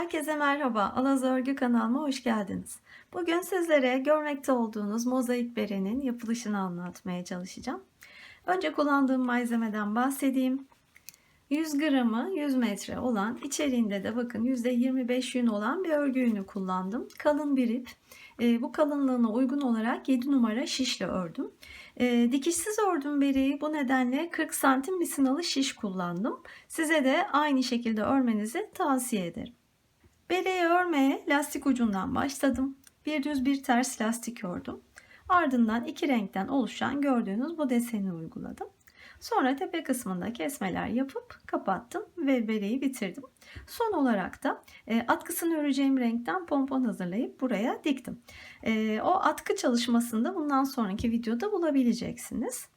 Herkese merhaba. Alaz Örgü kanalıma hoş geldiniz. Bugün sizlere görmekte olduğunuz mozaik berenin yapılışını anlatmaya çalışacağım. Önce kullandığım malzemeden bahsedeyim. 100 gramı 100 metre olan içeriğinde de bakın %25 yün olan bir örgü yünü kullandım. Kalın bir ip. E, bu kalınlığına uygun olarak 7 numara şişle ördüm. E, dikişsiz ördüm bereyi. Bu nedenle 40 santim misinalı şiş kullandım. Size de aynı şekilde örmenizi tavsiye ederim. Bereyi örmeye lastik ucundan başladım. Bir düz bir ters lastik ördüm. Ardından iki renkten oluşan gördüğünüz bu deseni uyguladım. Sonra tepe kısmında kesmeler yapıp kapattım ve bereyi bitirdim. Son olarak da e, atkısını öreceğim renkten pompon hazırlayıp buraya diktim. E, o atkı çalışmasında bundan sonraki videoda bulabileceksiniz.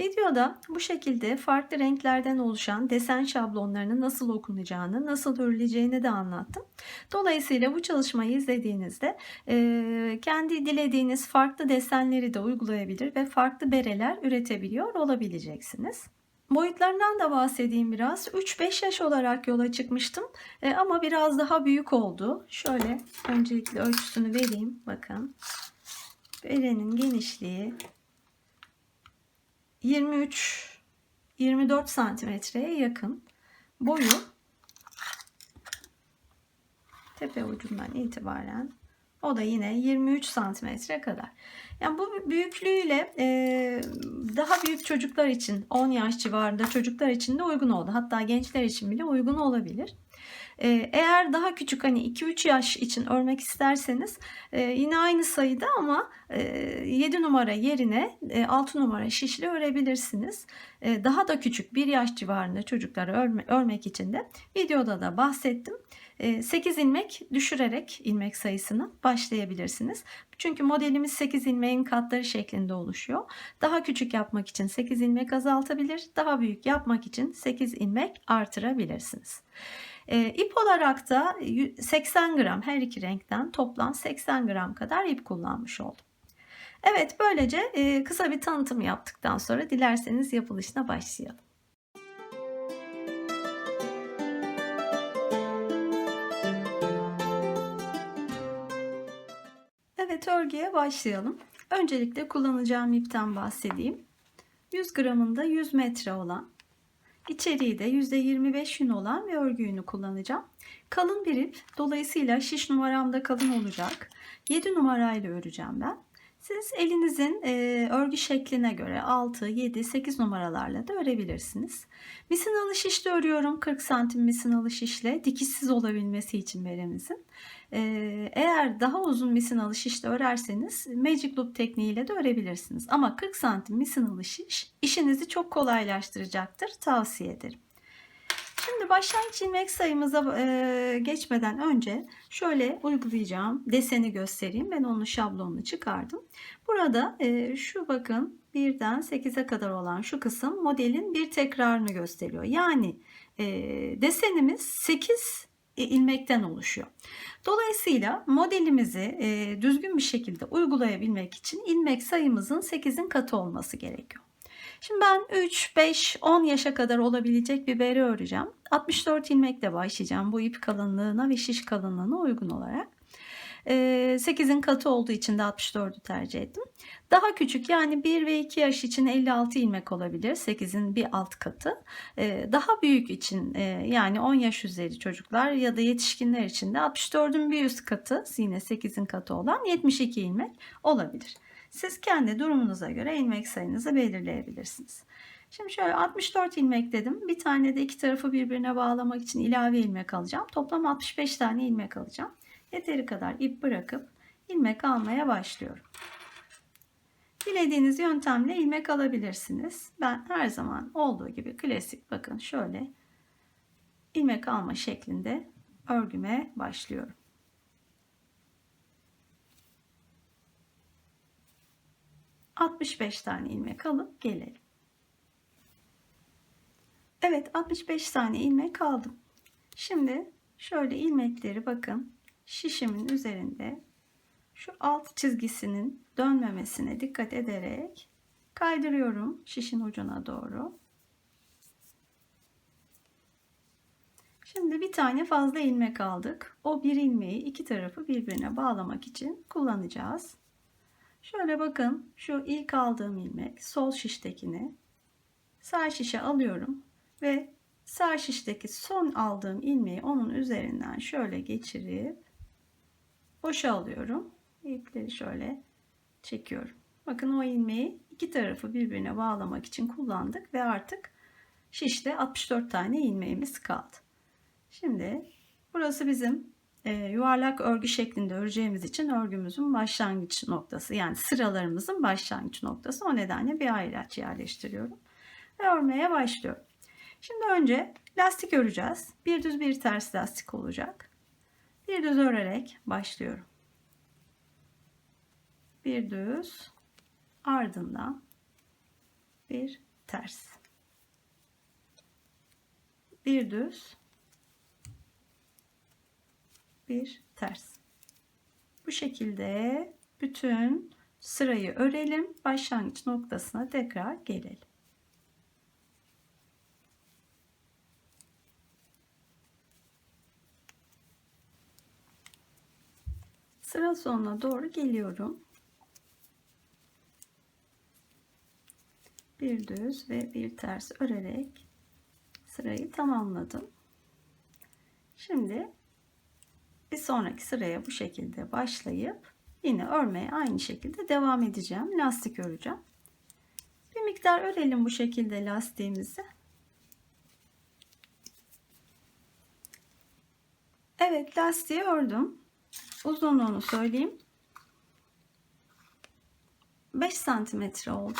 Videoda bu şekilde farklı renklerden oluşan desen şablonlarının nasıl okunacağını, nasıl örüleceğini de anlattım. Dolayısıyla bu çalışmayı izlediğinizde e, kendi dilediğiniz farklı desenleri de uygulayabilir ve farklı bereler üretebiliyor olabileceksiniz. Boyutlarından da bahsedeyim biraz. 3-5 yaş olarak yola çıkmıştım e, ama biraz daha büyük oldu. Şöyle öncelikle ölçüsünü vereyim. Bakın. Berenin genişliği 23 24 santimetreye yakın boyu tepe ucundan itibaren o da yine 23 santimetre kadar. Yani bu büyüklüğüyle e, daha büyük çocuklar için 10 yaş civarında çocuklar için de uygun oldu. Hatta gençler için bile uygun olabilir. E, eğer daha küçük hani 2-3 yaş için örmek isterseniz e, yine aynı sayıda ama e, 7 numara yerine e, 6 numara şişli örebilirsiniz. E, daha da küçük 1 yaş civarında çocukları örme, örmek için de videoda da bahsettim. 8 ilmek düşürerek ilmek sayısını başlayabilirsiniz. Çünkü modelimiz 8 ilmeğin katları şeklinde oluşuyor. Daha küçük yapmak için 8 ilmek azaltabilir, daha büyük yapmak için 8 ilmek artırabilirsiniz. E, ip olarak da 80 gram her iki renkten toplam 80 gram kadar ip kullanmış oldum. Evet böylece e, kısa bir tanıtım yaptıktan sonra dilerseniz yapılışına başlayalım. Evet örgüye başlayalım. Öncelikle kullanacağım ipten bahsedeyim. 100 gramında 100 metre olan içeriği de %25 yün olan bir örgü yünü kullanacağım. Kalın bir ip dolayısıyla şiş numaram da kalın olacak. 7 numarayla öreceğim ben. Siz elinizin e, örgü şekline göre 6, 7, 8 numaralarla da örebilirsiniz. Misinalı şişle örüyorum. 40 santim misinalı şişle dikişsiz olabilmesi için beremizin. E, eğer daha uzun misinalı şişle örerseniz Magic Loop tekniğiyle de örebilirsiniz. Ama 40 santim misinalı şiş işinizi çok kolaylaştıracaktır. Tavsiye ederim. Şimdi başlangıç ilmek sayımıza e, geçmeden önce şöyle uygulayacağım deseni göstereyim. Ben onun şablonunu çıkardım. Burada e, şu bakın birden 8'e kadar olan şu kısım modelin bir tekrarını gösteriyor. Yani e, desenimiz 8 ilmekten oluşuyor. Dolayısıyla modelimizi e, düzgün bir şekilde uygulayabilmek için ilmek sayımızın 8'in katı olması gerekiyor. Şimdi ben 3, 5, 10 yaşa kadar olabilecek bir bere öreceğim. 64 ilmekle başlayacağım bu ip kalınlığına ve şiş kalınlığına uygun olarak. 8'in katı olduğu için de 64'ü tercih ettim. Daha küçük yani 1 ve 2 yaş için 56 ilmek olabilir. 8'in bir alt katı. Daha büyük için yani 10 yaş üzeri çocuklar ya da yetişkinler için de 64'ün bir üst katı yine 8'in katı olan 72 ilmek olabilir. Siz kendi durumunuza göre ilmek sayınızı belirleyebilirsiniz. Şimdi şöyle 64 ilmek dedim. Bir tane de iki tarafı birbirine bağlamak için ilave ilmek alacağım. Toplam 65 tane ilmek alacağım. Yeteri kadar ip bırakıp ilmek almaya başlıyorum. Dilediğiniz yöntemle ilmek alabilirsiniz. Ben her zaman olduğu gibi klasik bakın şöyle ilmek alma şeklinde örgüme başlıyorum. 65 tane ilmek alıp gelelim. Evet 65 tane ilmek aldım. Şimdi şöyle ilmekleri bakın şişimin üzerinde şu alt çizgisinin dönmemesine dikkat ederek kaydırıyorum şişin ucuna doğru. Şimdi bir tane fazla ilmek aldık. O bir ilmeği iki tarafı birbirine bağlamak için kullanacağız. Şöyle bakın şu ilk aldığım ilmek sol şiştekini sağ şişe alıyorum ve sağ şişteki son aldığım ilmeği onun üzerinden şöyle geçirip boşa alıyorum. İpleri şöyle çekiyorum. Bakın o ilmeği iki tarafı birbirine bağlamak için kullandık ve artık şişte 64 tane ilmeğimiz kaldı. Şimdi burası bizim e, yuvarlak örgü şeklinde öreceğimiz için örgümüzün başlangıç noktası yani sıralarımızın başlangıç noktası. O nedenle bir ayraç yerleştiriyorum ve örmeye başlıyorum. Şimdi önce lastik öreceğiz. Bir düz bir ters lastik olacak. Bir düz örerek başlıyorum. Bir düz ardından bir ters. Bir düz bir ters. Bu şekilde bütün sırayı örelim. Başlangıç noktasına tekrar gelelim. Sıra sonuna doğru geliyorum. Bir düz ve bir ters örerek sırayı tamamladım. Şimdi bir sonraki sıraya bu şekilde başlayıp yine örmeye aynı şekilde devam edeceğim. Lastik öreceğim. Bir miktar örelim bu şekilde lastiğimizi. Evet lastiği ördüm. Uzunluğunu söyleyeyim. 5 santimetre oldu.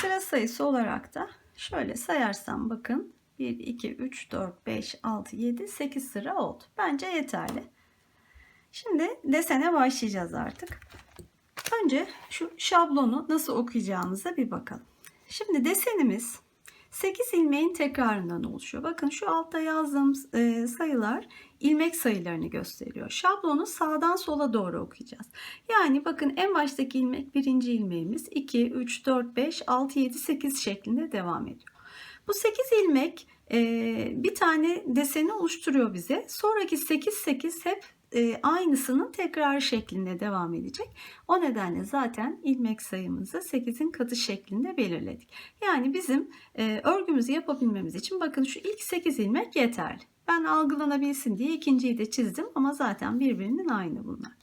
Sıra sayısı olarak da şöyle sayarsam bakın 1, 2, 3, 4, 5, 6, 7, 8 sıra oldu. Bence yeterli. Şimdi desene başlayacağız artık. Önce şu şablonu nasıl okuyacağımıza bir bakalım. Şimdi desenimiz 8 ilmeğin tekrarından oluşuyor. Bakın şu altta yazdığım e, sayılar ilmek sayılarını gösteriyor. Şablonu sağdan sola doğru okuyacağız. Yani bakın en baştaki ilmek birinci ilmeğimiz 2, 3, 4, 5, 6, 7, 8 şeklinde devam ediyor. Bu 8 ilmek e, bir tane deseni oluşturuyor bize. Sonraki 8 8 hep e, aynısının tekrar şeklinde devam edecek. O nedenle zaten ilmek sayımızı 8'in katı şeklinde belirledik. Yani bizim e, örgümüzü yapabilmemiz için bakın şu ilk 8 ilmek yeterli. Ben algılanabilsin diye ikinciyi de çizdim ama zaten birbirinin aynı bunlar.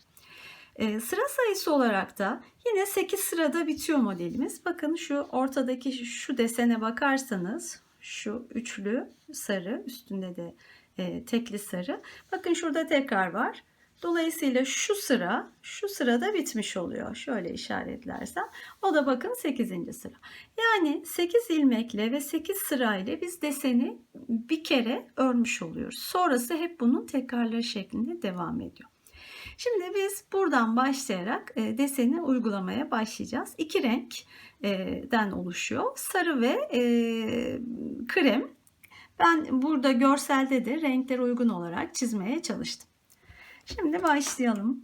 E, sıra sayısı olarak da yine 8 sırada bitiyor modelimiz. Bakın şu ortadaki şu desene bakarsanız şu üçlü sarı üstünde de e, tekli sarı. Bakın şurada tekrar var. Dolayısıyla şu sıra şu sırada bitmiş oluyor. Şöyle işaretlersem. O da bakın 8. sıra. Yani 8 ilmekle ve 8 sırayla biz deseni bir kere örmüş oluyoruz. Sonrası hep bunun tekrarları şeklinde devam ediyor. Şimdi biz buradan başlayarak e, deseni uygulamaya başlayacağız. İki renkten oluşuyor. Sarı ve e, krem. Ben burada görselde de renkler uygun olarak çizmeye çalıştım. Şimdi başlayalım.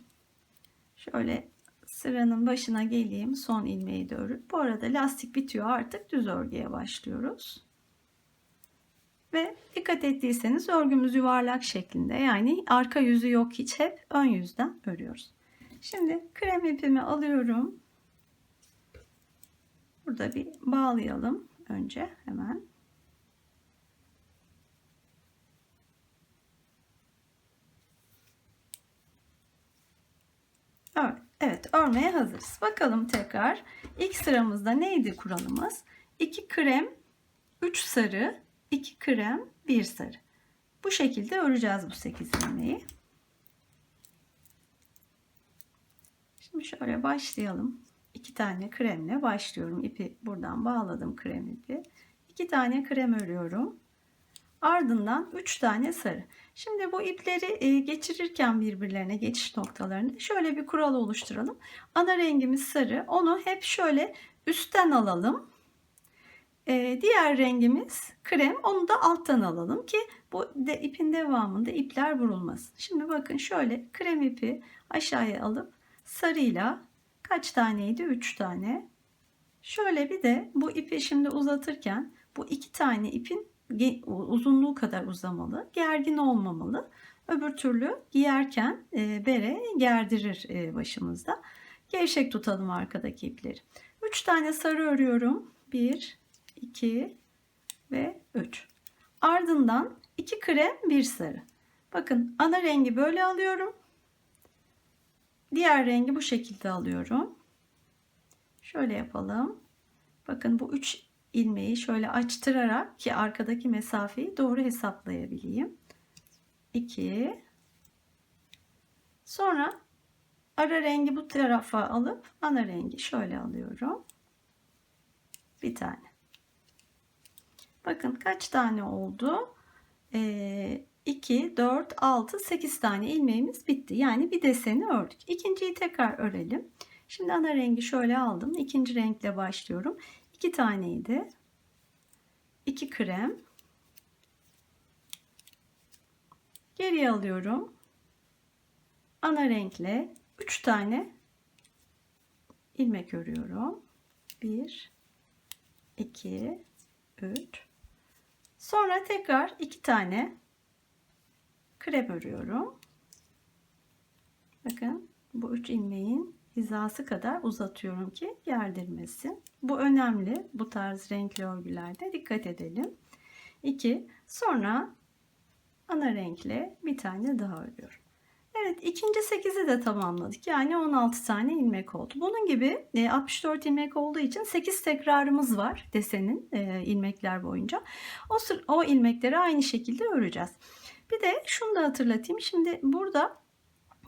Şöyle sıranın başına geleyim. Son ilmeği de örüp. Bu arada lastik bitiyor artık düz örgüye başlıyoruz. Ve dikkat ettiyseniz örgümüz yuvarlak şeklinde. Yani arka yüzü yok hiç hep ön yüzden örüyoruz. Şimdi krem ipimi alıyorum. Burada bir bağlayalım önce hemen. Evet, örmeye hazırız. Bakalım tekrar. İlk sıramızda neydi kuralımız? 2 krem, 3 sarı, 2 krem, 1 sarı. Bu şekilde öreceğiz bu 8 ilmeği. Şimdi şöyle başlayalım. 2 tane kremle başlıyorum. İpi buradan bağladım krem ipi. 2 tane krem örüyorum. Ardından 3 tane sarı. Şimdi bu ipleri e, geçirirken birbirlerine geçiş noktalarında şöyle bir kural oluşturalım. Ana rengimiz sarı. Onu hep şöyle üstten alalım. E, diğer rengimiz krem. Onu da alttan alalım ki bu de ipin devamında ipler vurulmasın. Şimdi bakın şöyle krem ipi aşağıya alıp sarıyla kaç taneydi? 3 tane. Şöyle bir de bu ipi şimdi uzatırken bu iki tane ipin uzunluğu kadar uzamalı. Gergin olmamalı. Öbür türlü giyerken e, bere gerdirir e, başımızda. Gevşek tutalım arkadaki ipleri. 3 tane sarı örüyorum. 1, 2 ve 3. Ardından 2 krem, 1 sarı. Bakın ana rengi böyle alıyorum. Diğer rengi bu şekilde alıyorum. Şöyle yapalım. Bakın bu 3 ilmeği şöyle açtırarak ki arkadaki mesafeyi doğru hesaplayabileyim. 2 Sonra ara rengi bu tarafa alıp ana rengi şöyle alıyorum. Bir tane. Bakın kaç tane oldu? Ee, 2, 4, 6, 8 tane ilmeğimiz bitti. Yani bir deseni ördük. İkinciyi tekrar örelim. Şimdi ana rengi şöyle aldım. İkinci renkle başlıyorum. 2 taneydi. 2 krem. Geriye alıyorum. Ana renkle 3 tane ilmek örüyorum. 1 2 3 Sonra tekrar 2 tane krep örüyorum. Bakın bu 3 ilmeğin hizası kadar uzatıyorum ki gerdirmesin. Bu önemli. Bu tarz renkli örgülerde dikkat edelim. 2 sonra ana renkle bir tane daha örüyorum. Evet ikinci 8'i de tamamladık. Yani 16 tane ilmek oldu. Bunun gibi 64 ilmek olduğu için 8 tekrarımız var desenin e, ilmekler boyunca. O, o ilmekleri aynı şekilde öreceğiz. Bir de şunu da hatırlatayım. Şimdi burada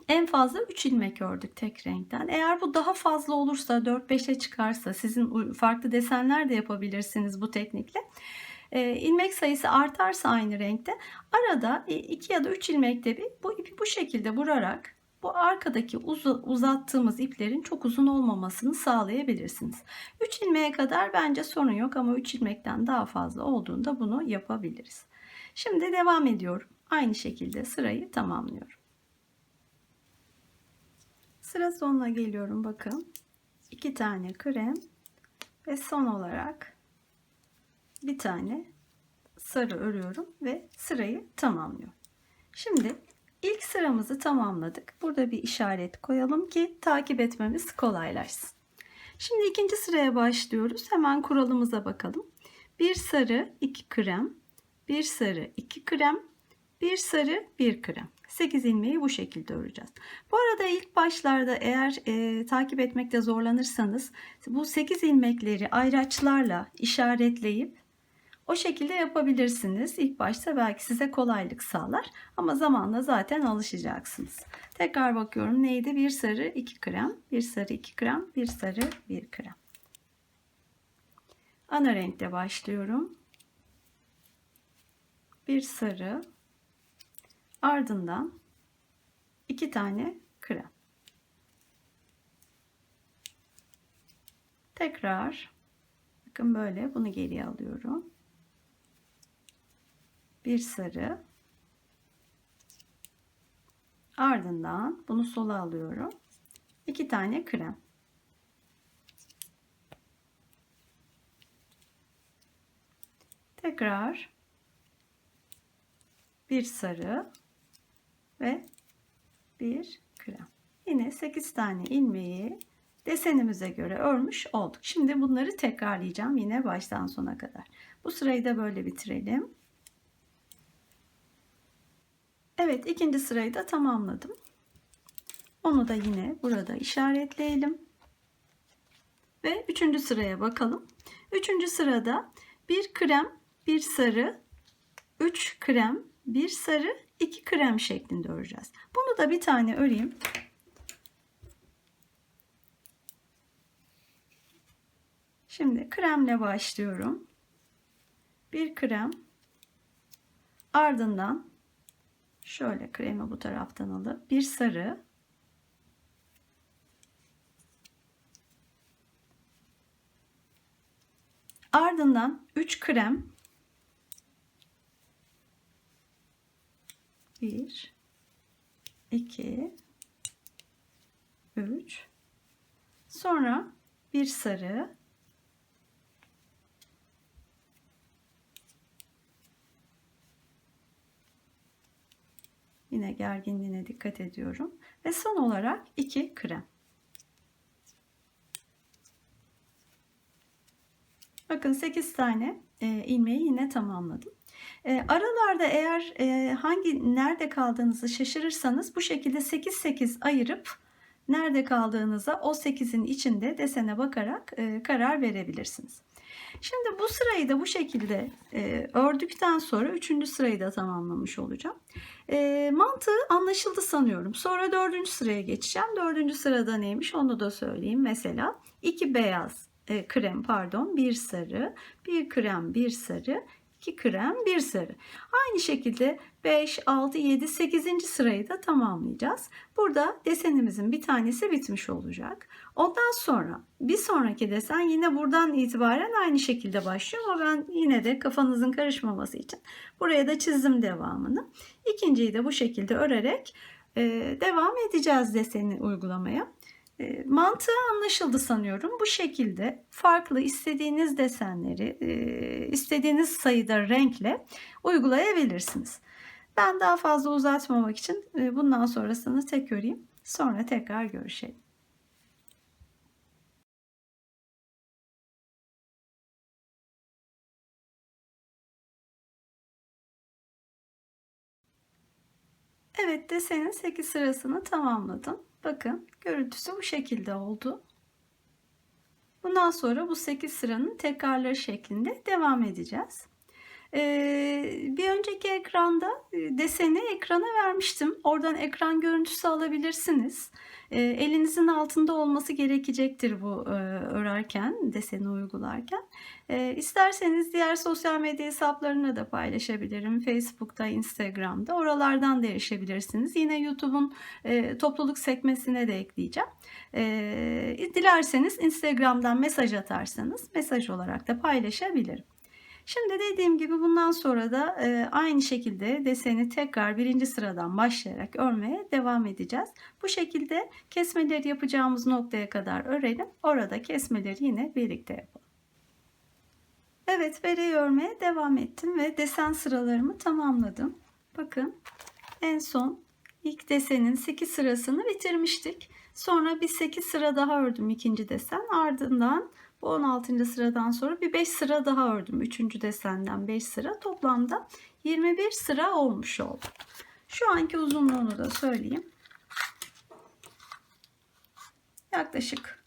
en fazla 3 ilmek ördük tek renkten. Eğer bu daha fazla olursa 4-5'e çıkarsa sizin farklı desenler de yapabilirsiniz bu teknikle. E, ilmek sayısı artarsa aynı renkte arada 2 ya da 3 ilmekte bir bu ipi bu şekilde vurarak bu arkadaki uz uzattığımız iplerin çok uzun olmamasını sağlayabilirsiniz. 3 ilmeğe kadar bence sorun yok ama 3 ilmekten daha fazla olduğunda bunu yapabiliriz. Şimdi devam ediyorum. Aynı şekilde sırayı tamamlıyorum. Sıra sonuna geliyorum bakın. 2 tane krem ve son olarak bir tane sarı örüyorum ve sırayı tamamlıyorum. Şimdi ilk sıramızı tamamladık. Burada bir işaret koyalım ki takip etmemiz kolaylaşsın. Şimdi ikinci sıraya başlıyoruz. Hemen kuralımıza bakalım. Bir sarı, iki krem, bir sarı, iki krem, bir sarı, bir krem. 8 ilmeği bu şekilde öreceğiz. Bu arada ilk başlarda eğer e, takip etmekte zorlanırsanız bu 8 ilmekleri ayraçlarla işaretleyip o şekilde yapabilirsiniz. İlk başta belki size kolaylık sağlar ama zamanla zaten alışacaksınız. Tekrar bakıyorum neydi? Bir sarı, iki krem, bir sarı, iki krem, bir sarı, bir krem. Ana renkte başlıyorum. Bir sarı, ardından iki tane krem. Tekrar bakın böyle bunu geriye alıyorum bir sarı. Ardından bunu sola alıyorum. İki tane krem. Tekrar bir sarı ve bir krem. Yine 8 tane ilmeği desenimize göre örmüş olduk. Şimdi bunları tekrarlayacağım yine baştan sona kadar. Bu sırayı da böyle bitirelim Evet ikinci sırayı da tamamladım. Onu da yine burada işaretleyelim. Ve üçüncü sıraya bakalım. Üçüncü sırada bir krem, bir sarı, üç krem, bir sarı, iki krem şeklinde öreceğiz. Bunu da bir tane öreyim. Şimdi kremle başlıyorum. Bir krem, ardından Şöyle kremi bu taraftan alıp bir sarı. Ardından 3 krem. 1 2 3 sonra bir sarı Yine gerginliğine dikkat ediyorum. Ve son olarak 2 krem. Bakın 8 tane e, ilmeği yine tamamladım. E, aralarda eğer e, hangi nerede kaldığınızı şaşırırsanız bu şekilde 8 8 ayırıp nerede kaldığınıza o 8'in içinde desene bakarak e, karar verebilirsiniz. Şimdi bu sırayı da bu şekilde e, ördükten sonra üçüncü sırayı da tamamlamış olacağım. E, mantığı anlaşıldı sanıyorum. Sonra dördüncü sıraya geçeceğim. Dördüncü sırada neymiş onu da söyleyeyim. Mesela iki beyaz e, krem pardon bir sarı, bir krem bir sarı, 2 krem, 1 sarı. Aynı şekilde 5, 6, 7, 8. sırayı da tamamlayacağız. Burada desenimizin bir tanesi bitmiş olacak. Ondan sonra bir sonraki desen yine buradan itibaren aynı şekilde başlıyor ama ben yine de kafanızın karışmaması için buraya da çizdim devamını. İkinciyi de bu şekilde örerek devam edeceğiz deseni uygulamaya. Mantığı anlaşıldı sanıyorum. Bu şekilde farklı istediğiniz desenleri istediğiniz sayıda renkle uygulayabilirsiniz. Ben daha fazla uzatmamak için bundan sonrasını tek öreyim. Sonra tekrar görüşelim. Evet desenin 8 sırasını tamamladım. Bakın görüntüsü bu şekilde oldu. Bundan sonra bu 8 sıranın tekrarları şeklinde devam edeceğiz. Bir önceki ekranda deseni ekrana vermiştim. Oradan ekran görüntüsü alabilirsiniz. Elinizin altında olması gerekecektir bu örerken, deseni uygularken. İsterseniz diğer sosyal medya hesaplarına da paylaşabilirim. Facebook'ta, Instagram'da. Oralardan da erişebilirsiniz. Yine YouTube'un topluluk sekmesine de ekleyeceğim. Dilerseniz Instagram'dan mesaj atarsanız mesaj olarak da paylaşabilirim. Şimdi dediğim gibi bundan sonra da e, aynı şekilde deseni tekrar birinci sıradan başlayarak örmeye devam edeceğiz. Bu şekilde kesmeleri yapacağımız noktaya kadar örelim. Orada kesmeleri yine birlikte yapalım. Evet vereyi örmeye devam ettim ve desen sıralarımı tamamladım. Bakın en son ilk desenin 8 sırasını bitirmiştik. Sonra bir 8 sıra daha ördüm ikinci desen. Ardından bu 16. sıradan sonra bir 5 sıra daha ördüm. 3. desenden 5 sıra. Toplamda 21 sıra olmuş oldu. Şu anki uzunluğunu da söyleyeyim. Yaklaşık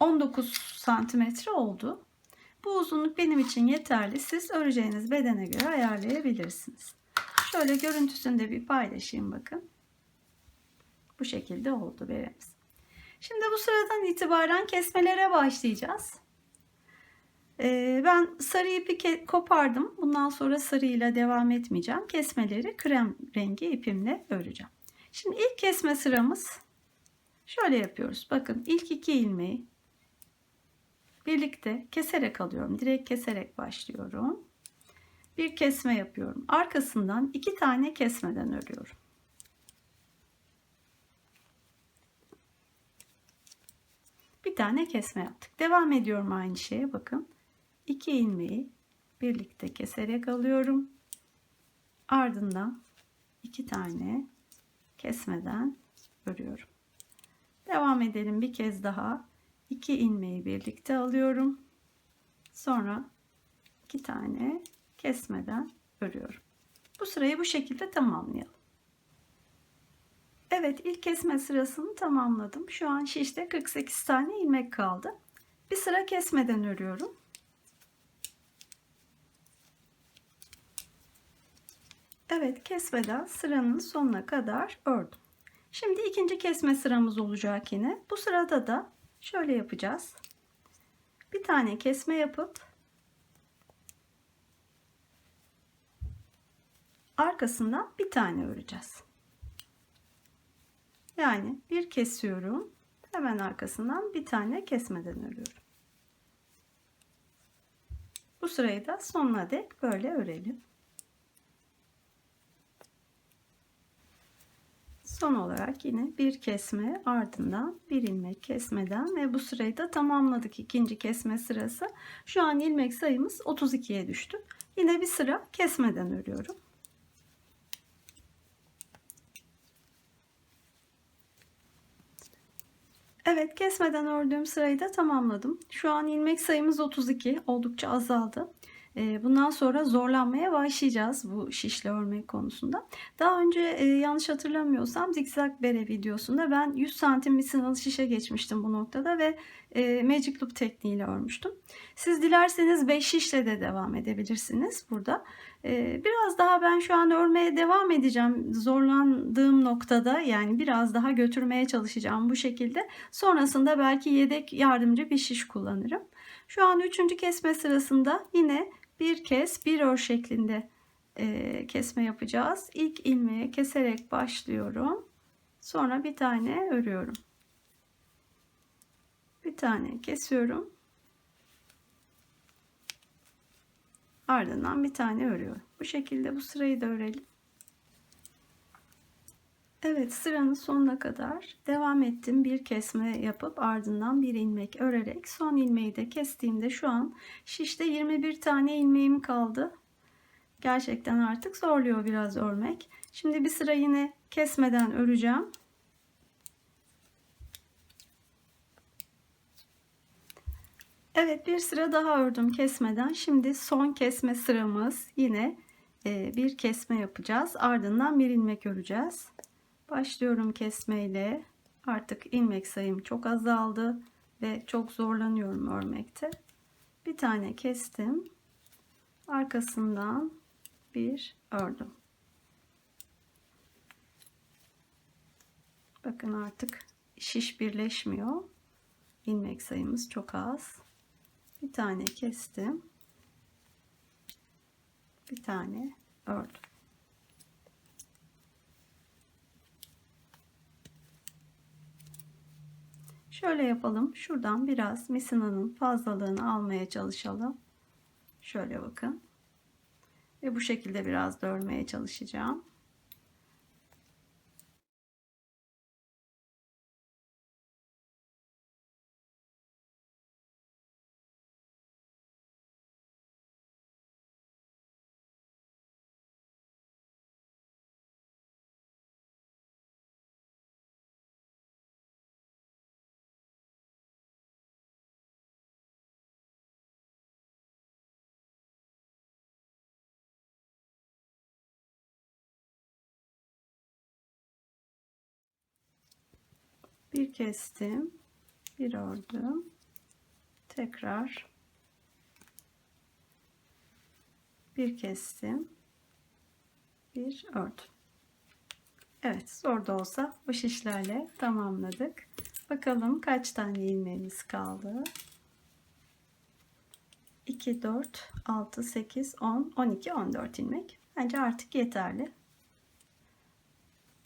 19 santimetre oldu. Bu uzunluk benim için yeterli. Siz öreceğiniz bedene göre ayarlayabilirsiniz. Şöyle görüntüsünü de bir paylaşayım bakın. Bu şekilde oldu beremiz. Şimdi bu sıradan itibaren kesmelere başlayacağız. Ee, ben sarı ipi kopardım. Bundan sonra sarıyla devam etmeyeceğim. Kesmeleri krem rengi ipimle öreceğim. Şimdi ilk kesme sıramız şöyle yapıyoruz. Bakın ilk iki ilmeği birlikte keserek alıyorum. Direkt keserek başlıyorum. Bir kesme yapıyorum. Arkasından iki tane kesmeden örüyorum. Bir tane kesme yaptık. Devam ediyorum aynı şeye bakın. 2 ilmeği birlikte keserek alıyorum. Ardından iki tane kesmeden örüyorum. Devam edelim bir kez daha. 2 ilmeği birlikte alıyorum. Sonra iki tane kesmeden örüyorum. Bu sırayı bu şekilde tamamlayalım. Evet ilk kesme sırasını tamamladım. Şu an şişte 48 tane ilmek kaldı. Bir sıra kesmeden örüyorum. Evet kesmeden sıranın sonuna kadar ördüm. Şimdi ikinci kesme sıramız olacak yine. Bu sırada da şöyle yapacağız. Bir tane kesme yapıp arkasından bir tane öreceğiz. Yani bir kesiyorum. Hemen arkasından bir tane kesmeden örüyorum. Bu sırayı da sonuna dek böyle örelim. Son olarak yine bir kesme ardından bir ilmek kesmeden ve bu sırayı da tamamladık ikinci kesme sırası. Şu an ilmek sayımız 32'ye düştü. Yine bir sıra kesmeden örüyorum. Evet kesmeden ördüğüm sırayı da tamamladım. Şu an ilmek sayımız 32 oldukça azaldı. Ee, bundan sonra zorlanmaya başlayacağız bu şişle örmek konusunda. Daha önce e, yanlış hatırlamıyorsam zikzak bere videosunda ben 100 santim misinalı şişe geçmiştim bu noktada ve e, Magic Loop tekniğiyle örmüştüm. Siz dilerseniz 5 şişle de devam edebilirsiniz burada. E, biraz daha ben şu an örmeye devam edeceğim zorlandığım noktada yani biraz daha götürmeye çalışacağım bu şekilde. Sonrasında belki yedek yardımcı bir şiş kullanırım. Şu an üçüncü kesme sırasında yine bir kez bir ör şeklinde e, kesme yapacağız. İlk ilmeği keserek başlıyorum. Sonra bir tane örüyorum. Bir tane kesiyorum. Ardından bir tane örüyorum. Bu şekilde bu sırayı da örelim. Evet sıranın sonuna kadar devam ettim. Bir kesme yapıp ardından bir ilmek örerek son ilmeği de kestiğimde şu an şişte 21 tane ilmeğim kaldı. Gerçekten artık zorluyor biraz örmek. Şimdi bir sıra yine kesmeden öreceğim. Evet bir sıra daha ördüm kesmeden. Şimdi son kesme sıramız yine e, bir kesme yapacağız. Ardından bir ilmek öreceğiz. Başlıyorum kesmeyle. Artık ilmek sayım çok azaldı ve çok zorlanıyorum örmekte. Bir tane kestim. Arkasından bir ördüm. Bakın artık şiş birleşmiyor. İlmek sayımız çok az. Bir tane kestim. Bir tane ördüm. Şöyle yapalım. Şuradan biraz misinanın fazlalığını almaya çalışalım. Şöyle bakın. Ve bu şekilde biraz dörmeye çalışacağım. Bir kestim. Bir ördüm tekrar. Bir kestim. Bir ördüm Evet zor da olsa bu şişlerle tamamladık. Bakalım kaç tane ilmeğimiz kaldı? 2 4 6 8 10 12 14 ilmek. Bence artık yeterli.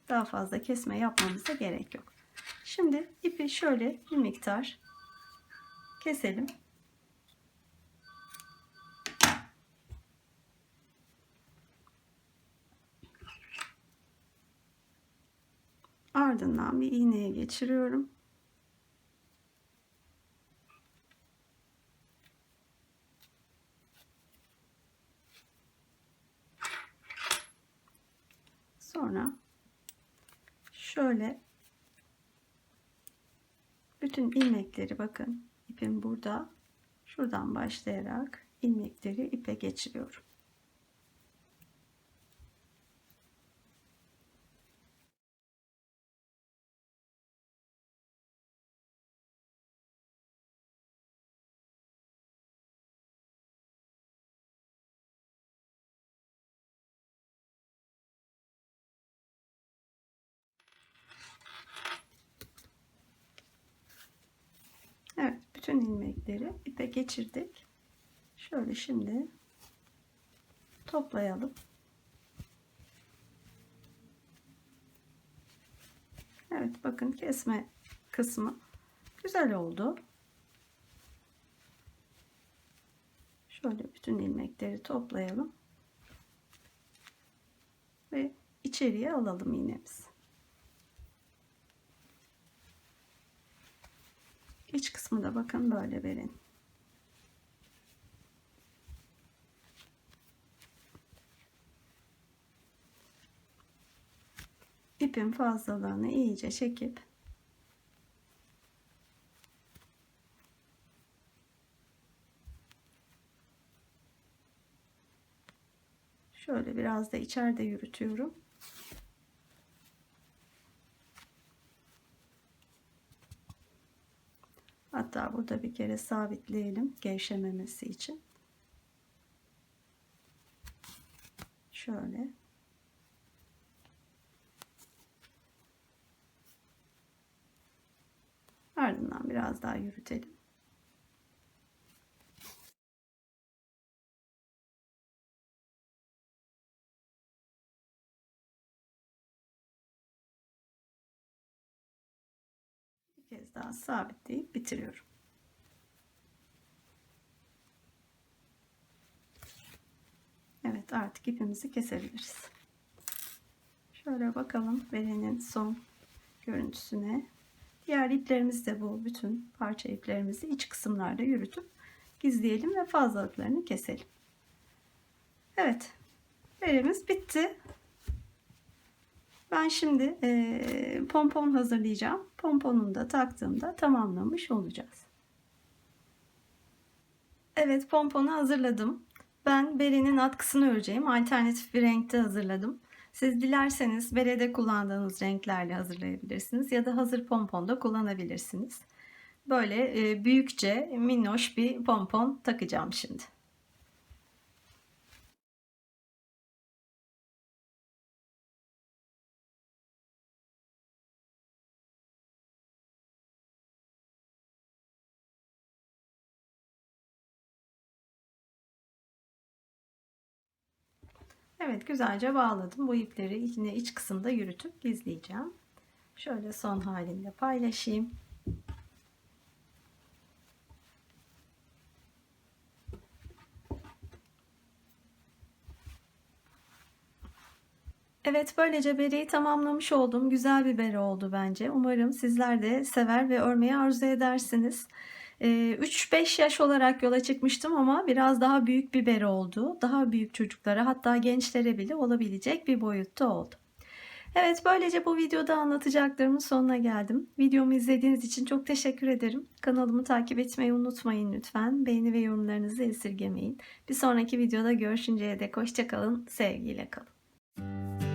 Daha fazla kesme yapmamıza gerek yok Şimdi ipi şöyle bir miktar keselim. Ardından bir iğneye geçiriyorum. Sonra şöyle bütün ilmekleri bakın ipim burada şuradan başlayarak ilmekleri ipe geçiriyorum. Evet, bütün ilmekleri ipe geçirdik. Şöyle şimdi toplayalım. Evet, bakın kesme kısmı güzel oldu. Şöyle bütün ilmekleri toplayalım. Ve içeriye alalım iğnemizi. İç kısmı da bakın böyle verin. İpin fazlalığını iyice çekip Şöyle biraz da içeride yürütüyorum. Hatta burada bir kere sabitleyelim gevşememesi için. Şöyle. Ardından biraz daha yürütelim. Kez daha sabitleyip bitiriyorum. Evet artık ipimizi kesebiliriz. Şöyle bakalım berenin son görüntüsüne. Diğer iplerimiz de bu. Bütün parça iplerimizi iç kısımlarda yürütüp gizleyelim ve fazlalıklarını keselim. Evet. Beremiz bitti. Ben şimdi e, pompon hazırlayacağım. Pomponunu da taktığımda tamamlamış olacağız. Evet pomponu hazırladım. Ben berenin atkısını öreceğim. Alternatif bir renkte hazırladım. Siz dilerseniz berede kullandığınız renklerle hazırlayabilirsiniz ya da hazır pompon da kullanabilirsiniz. Böyle büyükçe minnoş bir pompon takacağım şimdi. Evet güzelce bağladım. Bu ipleri yine iç kısımda yürütüp gizleyeceğim. Şöyle son halinde paylaşayım. Evet böylece bereyi tamamlamış oldum. Güzel bir bere oldu bence. Umarım sizler de sever ve örmeyi arzu edersiniz. 3-5 yaş olarak yola çıkmıştım ama biraz daha büyük bir bere oldu. Daha büyük çocuklara hatta gençlere bile olabilecek bir boyutta oldu. Evet böylece bu videoda anlatacaklarımın sonuna geldim. Videomu izlediğiniz için çok teşekkür ederim. Kanalımı takip etmeyi unutmayın lütfen. Beğeni ve yorumlarınızı esirgemeyin. Bir sonraki videoda görüşünceye dek hoşçakalın. Sevgiyle kalın.